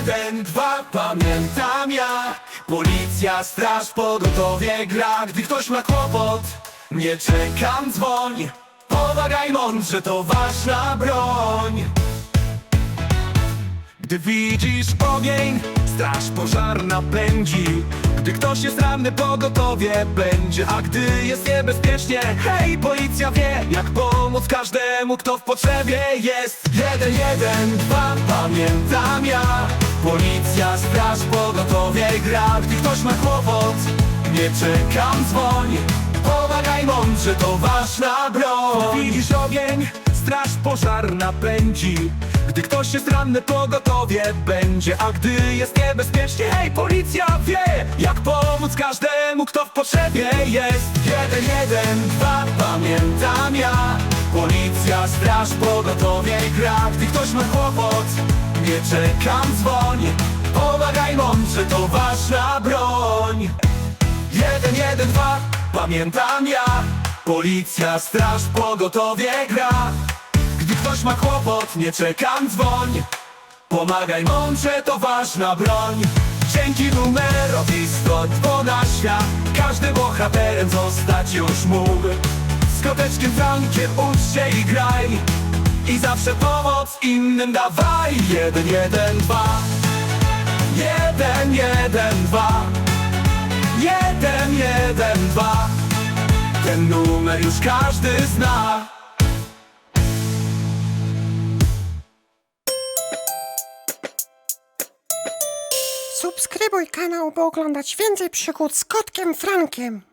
jeden, dwa, pamiętam ja Policja, straż, pogotowie gra. Gdy ktoś ma kłopot, nie czekam, dzwoń. Pomagaj mądrze, to ważna broń. Gdy widzisz ogień, straż pożarna pędzi. Gdy ktoś jest ranny, pogotowie będzie. A gdy jest niebezpiecznie, hej, policja wie Jak pomóc każdemu, kto w potrzebie jest. Jeden, jeden, dwa, pamiętam ja Policja, straż, pogotowie gra Gdy ktoś ma kłopot, nie czekam, dzwoń. Pomagaj mądrze, to ważna broń. Widzisz ogień, straż pożarna pędzi. Gdy ktoś jest ranny, pogotowie będzie. A gdy jest niebezpiecznie, hej, policja wie Jak pomóc każdemu, kto w potrzebie jest. Jeden, jeden, dwa, pamiętam ja. Policja, straż, pogotowie gra Gdy ktoś ma kłopot, nie czekam, dzwoń Pomagaj mądrze, to ważna broń. Jeden, jeden, dwa, pamiętam ja. Policja, straż, pogotowie gra. Gdy ktoś ma kłopot, nie czekam, dzwoń. Pomagaj mądrze, to ważna broń. Dzięki numerowi 102 na świat Każdy bohaterem zostać już mógł. Z koteczkiem frankiem ucz się i graj I zawsze pomoc innym dawaj. Jeden, jeden, dwa. Jeden, jeden, dwa. Jeden, jeden, dwa. Ten numer już każdy zna. Subskrybuj kanał, by oglądać więcej przygód z kotkiem Frankiem.